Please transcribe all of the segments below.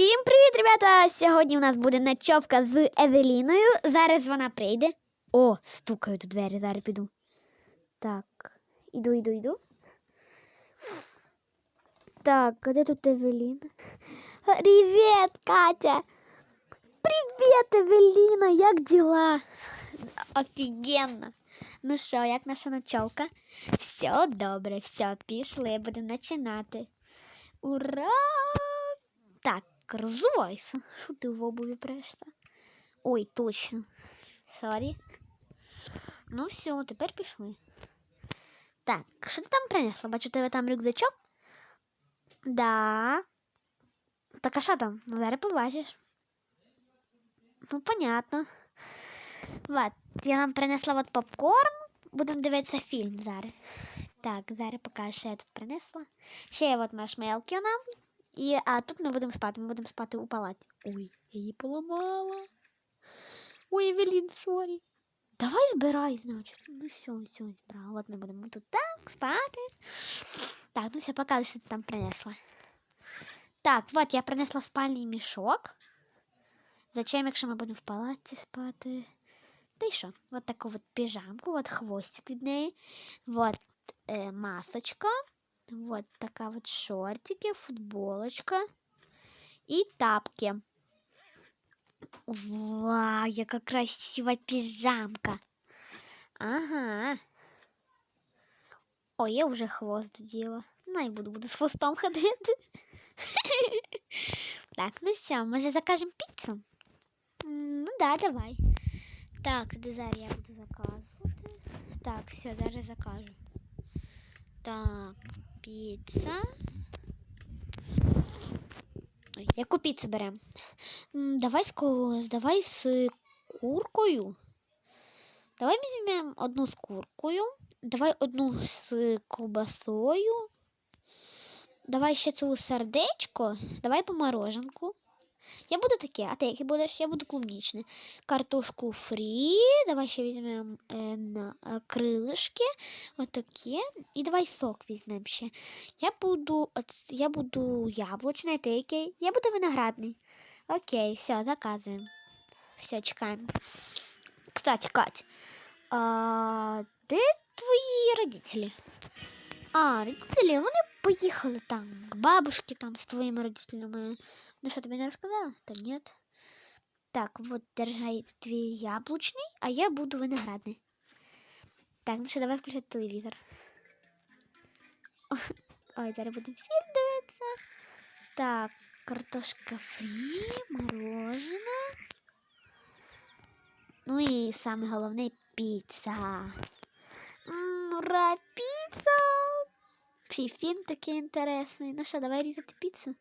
Всім привіт, ребята! Сьогодні у нас буде ночовка з Евеліною. Зараз вона прийде. О, стукають у двері, зараз піду. Так, іду, іду, іду. Так, а де тут Евеліна? Привіт, Катя! Привіт, Евеліна! Як діла? Офігенно! Ну що, як наша ночовка? Все добре, все, пішли, будемо починати. Ура! Так, розувайся. Що ти в обуві прешся? Ой, точно. Сорі. Ну все, тепер пішли. Так, що ти там принесла? Бачу, у тебе там рюкзачок? Да. Так а що там? Ну, зараз побачиш. Ну, понятно. Вот, я нам принесла от попкорн. Будемо дивитися фільм зараз. Так, зараз покажу, що я тут принесла. Ще є от маршмелки нам. І, а тут ми будемо спати. Ми будемо спати у палаті. Ой, я її поламала. Ой, Евелін, сорі. Давай збирай, значить. Ну все, все, збирала. От ми будемо тут так спати. Так, ну все, покажи, що ти там принесла. Так, от я принесла спальний мішок. Зачем, якщо ми будемо в палаці спати? Та й що? От таку от піжамку, от хвостик від неї. Вот е, масочка. Вот така вот шортики, футболочка и тапки. Вау, яка красива піжамка. Ага. Ой, я вже хвост діла. Ну і буду, буду з хвостом ходити. так, ну все, може закажемо піцу? М, Ну да, давай. Так, де зараз я буду заказувати. Так, все, зараз закажу. Так, Піца. Яку піцу беремо? Давай з, давай з куркою. Давай візьмемо одну з куркою. Давай одну з ковбасою. Давай ще цю сердечко. Давай по мороженку. Я буду таке, а ти яке будеш? Я буду клубнічне. Картошку фрі. Давай ще візьмемо е, на е, крилишки. Отаке. І давай сок візьмемо ще. Я буду, оц- я буду яблучний, ти який? Я буду виноградний. Окей, все, заказуємо. Все, чекаємо. Кстати, Кать, а, де твої родителі? А, родителі, вони поїхали там к бабушке там з твоїми родителями. Ну що, тобі не розказала? Та ні. Так, вот держай твій яблучний, а я буду виноградний. Так, ну що, давай включати телевізор. Ой, зараз буде фільм дивитися. Так, картошка фрі, мороженое. Ну і саме головне. М, Ура, піца! Фі, такий інтересний. Ну що, давай різати піцу?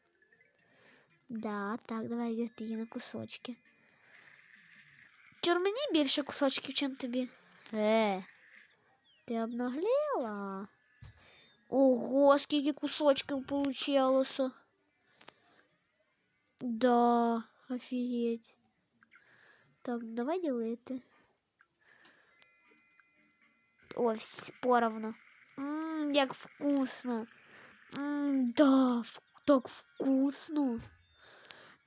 Да, так, давай різати її на кусочки. Чур мені більше кусочків, чим тобі. Е, ти обнаглела? Ого, скільки кусочків получилося. Да, офігеть. Так, давай ділити. Ось, поровну. Ммм, як вкусно. Ммм, да, так вкусно.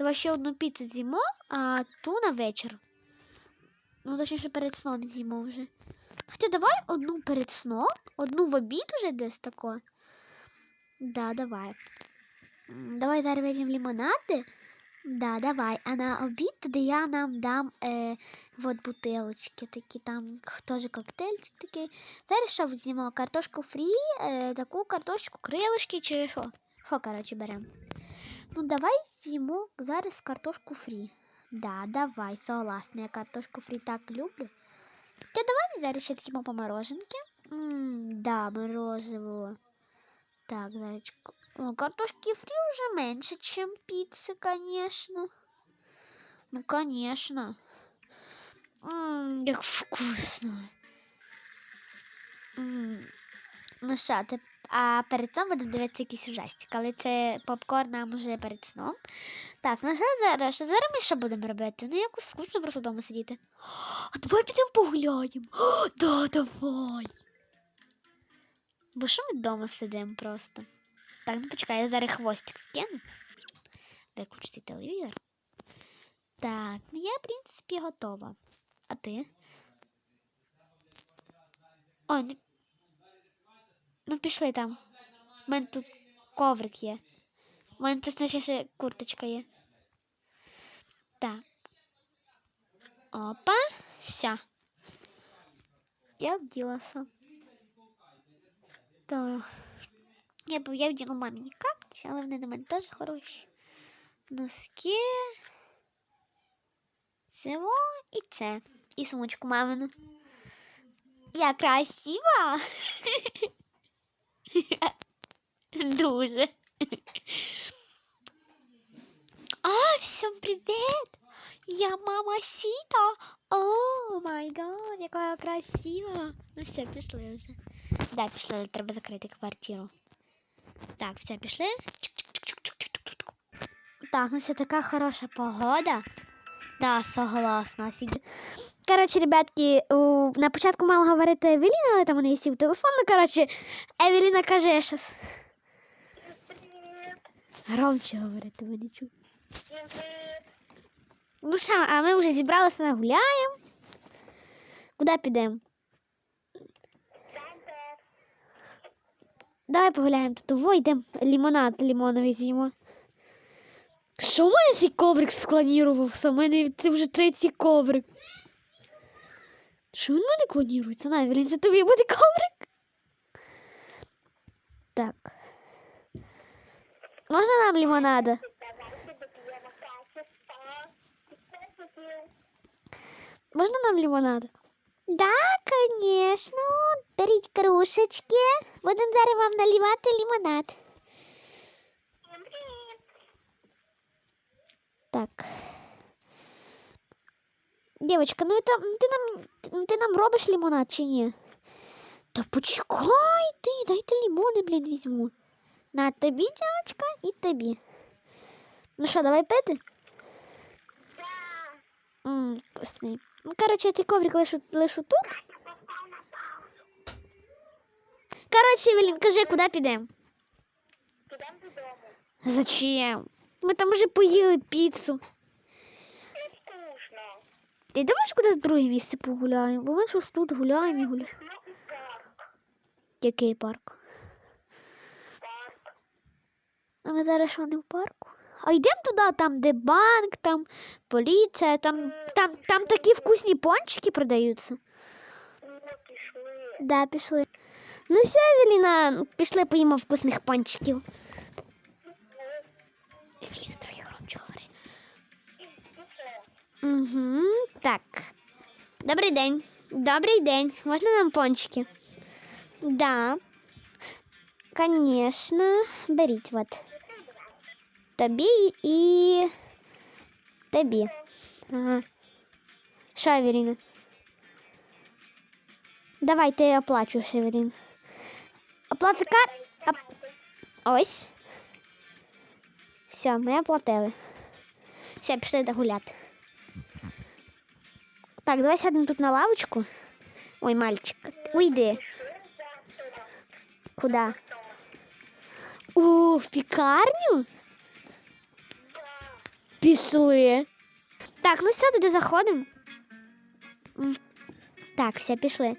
Давай ще одну піцу з'їмо, а ту на вечір. Ну, точніше, перед сном з'їмо вже. Хоча давай одну перед сном, одну в обід уже десь тако. Да, давай. Давай зараз вип'ємо лимонади. Да, давай. А на обід тоді я нам дам е, от бутилочки такі, там теж коктейльчик такий. Зараз що візьмемо? Картошку фрі, е, таку картошку, крилишки чи що? Що, коротше, беремо? Ну, давай з'їмо зараз картошку фрі. Да, давай, согласна, я картошку фрі так люблю. Та давай зараз ще з'їмо по мороженки. Ммм, да, морозиво. Так, зайчку. О, картошки фри уже меньше, чем пиццы, конечно. Ну, конечно. Ммм, как вкусно. Ммм. Ну що, ти... а перед сном будемо дивитися якийсь ужастик, але це попкорн нам уже перед сном. Так, ну що зараз? Що зараз ми що будемо робити? Ну, якось скучно просто вдома сидіти. А давай підемо погуляємо. Да, давай. Бо що ми вдома сидимо просто? Так, ну почекай, я зараз хвостик вкину. виключити телевізор. Так, ну я, в принципі, готова. А ти? О, ну, пішли там. У мене тут коврик є. У мене тут ще курточка є. Так. Опа, все. Я вділася. То я б я вділа мамині капці, але вони на мене теж хороші. Носки. Цього і це. І сумочку мамину. Я красива. Дуже. А, всем привет! Я мама Сіта. О май гад, яка я красива. Ну все, пішли вже. Да, пішли, треба закрити квартиру. Так, все, пішли. Так, ну все така хороша погода. Да, согласна, офігеть. Коротше, ребятки, на початку мала говорити Евеліна, але там у неї сів телефон. Ну, коротше, Евеліна каже щас. Громче говорити, ви не чую. Ну що, а ми вже зібралися нагуляємо. Куди підемо? Давай погуляємо тут. Во, йдемо лимонад лимоновий з'їмо. Що в мене цей коврик склонірувався? У мене це вже третій коврик. Що він в мене клонірується? На, Евелін, це тобі буде коврик? Так. Можна нам лимонада? Можна нам лимонада? Да, конечно. Беріть кружечки. Будемо зараз вам наливати лимонад. Так. Девочка, ну это ти нам ти нам робиш лимонад чи ні? Та почекай ти, дайте лимони, блін, візьму. На тобі, дівчинка, і тобі. Ну що, давай пити? Ммм, вкусний. Ну, короче, я цей коврик лишу, лишу тут. Короче, Евелін, кажи, куди підемо? Підемо додому. Зачем? Ми там вже поїли піцу. Не скучно. Ти думаєш, куди в друге місце погуляємо? Бо ми щось тут гуляємо і гуляємо. Ну. Який парк? Парк. А ми зараз що не в парку? А йдемо туди, там, де банк, там поліція, там, там, там такі вкусні пончики продаються. Ну, пішли. Да, пішли. Ну все, Евеліна, пішли поїмо вкусних пончиків. Угу, так. Добрий день. Добрий день. Можна нам пончики? Да. Конечно. Беріть вот. Тобі і тобі. Ага. Що, Евеліна? Давай ти оплачуєш, Евеліна. Оплата кар... Оп- Ось. Все, ми оплатили. Все, пішли догуляти. Так, давай сядемо тут на лавочку. Ой, мальчик, уйди. Куда? О, в пікарню? Пішли. Так, ну все, туди заходимо. Так, все, пішли.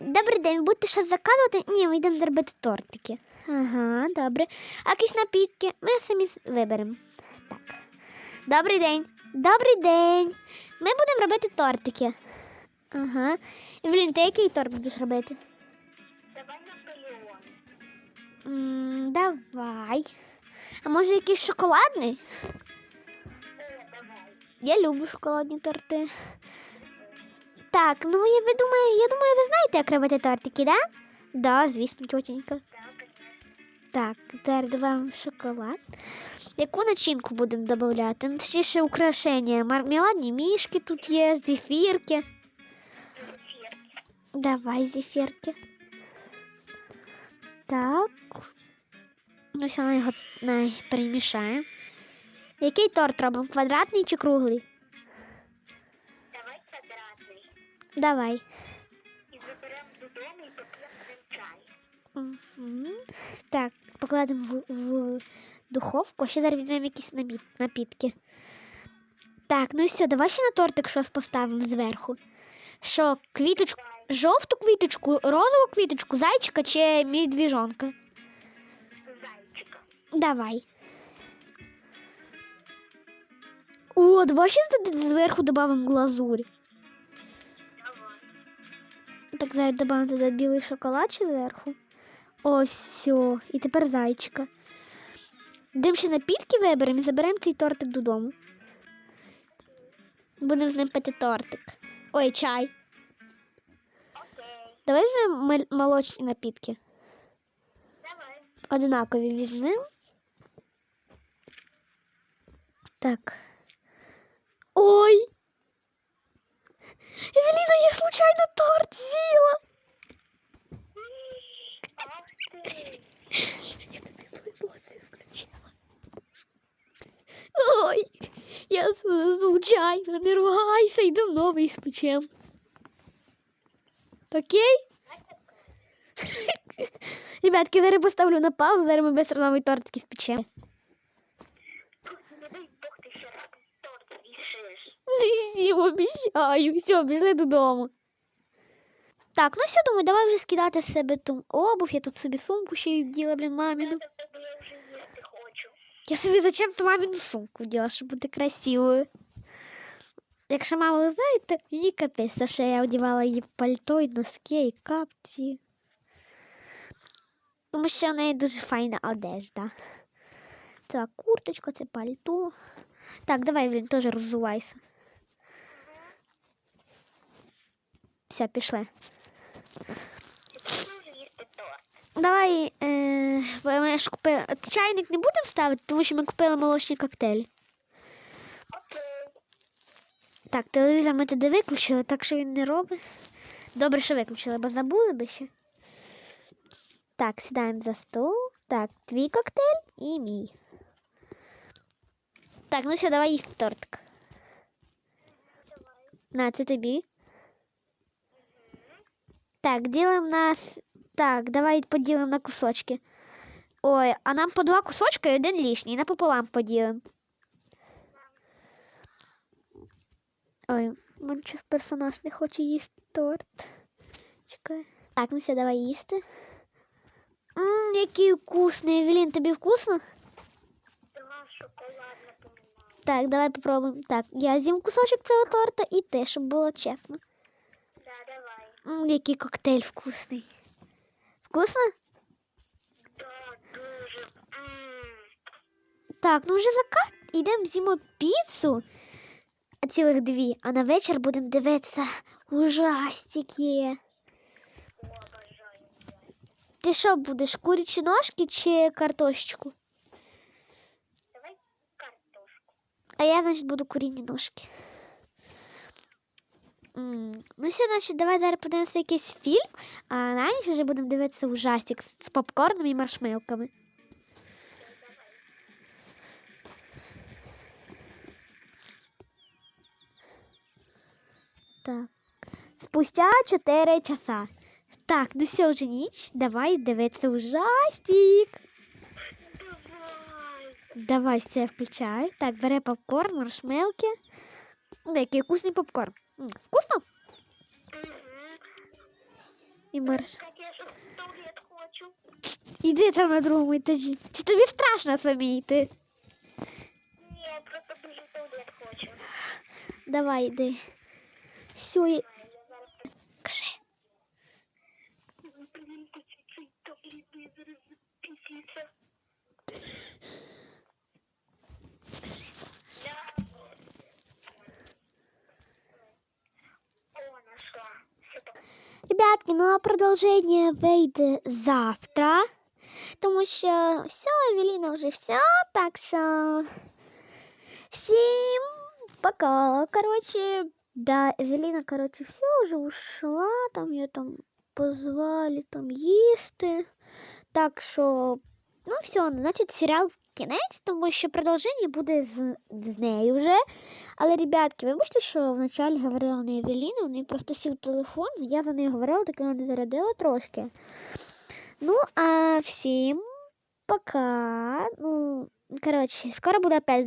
Добрий день, будете щось заказувати? Ні, ми йдемо зробити тортики. Ага, добре. А якісь напітки ми самі виберемо. Так. Добрий день. Добрий день. Ми будемо робити тортики. Ага. Евелін, ти який торт будеш робити? Давай Наполеон. М, давай. А може якийсь шоколадний? О, давай. Я люблю шоколадні торти. Так, ну я, ви думаю, я думаю, ви знаєте, як робити тортики, да? Да, звісно, тітенька. Так, тепер вам шоколад. Яку начинку будемо додавати? Ну, точніше, украшення. Мармеладні мішки тут є, зефірки. Зефір. Давай зефірки. Так. Ну, ми його перемішаємо. Який торт робимо? Квадратний чи круглий? Давай квадратний. Давай. І заберемо додому і поп'ємо Так, покладемо в, в духовку, ще зараз візьмемо якісь напітки. Так, ну і все, давай ще на тортик щось поставимо зверху. Що, квіточку, жовту квіточку, розову квіточку, зайчика чи медвіжонка? Зайчика. Давай. О, давай ще зверху додамо глазурь. Давай. Так, зараз додамо туди білий шоколад ще зверху. Ось все. І тепер зайчика. Йдемо ще напітки виберемо і заберемо цей тортик додому. Будемо з ним пити тортик. Ой, чай. Окей. Давай візьмемо молочні напітки. Давай. Одинакові візьмемо. Так. Ой! Евеліна, я случайно торт з'їла. Ах ти. Я тобі емоції включила. Ой, я ругайся, йду новий спечем. Окей? Ребятки, зараз поставлю на паузу, зараз ми быстро новий тортик спечем. Не всім обіцяю. Все, пішли додому. Так, ну все, думаю, давай вже скидати з себе ту обув. Я тут собі сумку ще й вділа, блін, маміну. Я собі зачем-то маміну сумку вділа, щоб бути красивою. Якщо мама, ви знаєте, її капець, за що я одягала її пальто, і носки, і капці. Тому що в неї дуже файна одежда. Це курточка, це пальто. Так, давай, блін, теж роззувайся. Все, пішли. Давай, е, ми ж купили. Чайник не будемо ставити, тому що ми купили молочний коктейль. Так, телевізор ми туди виключили, так що він не робить. Добре, що виключили, бо забули би ще. Так, сідаємо за стол. Так, твій коктейль і мій. Так, ну все, давай їсти тортик. На, це тобі. Так, ділимо нас. Так, давай поділимо на кусочки. Ой, а нам по два кусочка і один лишній. Напополам поділимо. Ой, у мене персонаж не хоче їсти торт. Чекай. Так, ну все, давай їсти. Ммм, який вкусний. Евелін, тобі вкусно? Так, давай попробуємо. Так, я з'їм кусочок цього торта і те, щоб було чесно. Да, давай. Ммм, який коктейль вкусний. Вкусно? Да, дуже. М. Так, ну вже закат. Йдемо з'їмо піцу. Цілих дві. А на вечір будемо дивитися ужастики. Ти що будеш, курячі ножки чи картошечку? Давай картошку. А я, значить, буду курінні ножки. М, Ну, все, значить, давай зараз подивимося якийсь фільм, а на ніч вже будемо дивитися ужастик з попкорном і маршмелками. Спустя 4 часа. Так, ну все, вже ніч. Давай дивитися ужастик. Давай. Все включай. Так, бере попкорн, маршмелки. Ну, який вкусний попкорн. М, Вкусно? Угу. І марш. Іди там на другому етажі. Чи тобі страшно самі йти? Ні, просто дуже туалет хочу. Давай, йди. Все, ну а продовження вийде завтра. Тому що все, Евеліна вже все. Так що всім пока. Короче, да, Евеліна, короче, все вже ушла. Там ее там позвали там їсти. Так що, Ну все, значить, серіал кінець, тому що продовження буде з, з нею вже. Але, ребятки, вибачте, що вначалі говорила не Евеліна, у неї просто сів телефон, я за нею говорила, так вона не зарядила трошки. Ну, а всім пока. Ну, коротше, скоро буде опять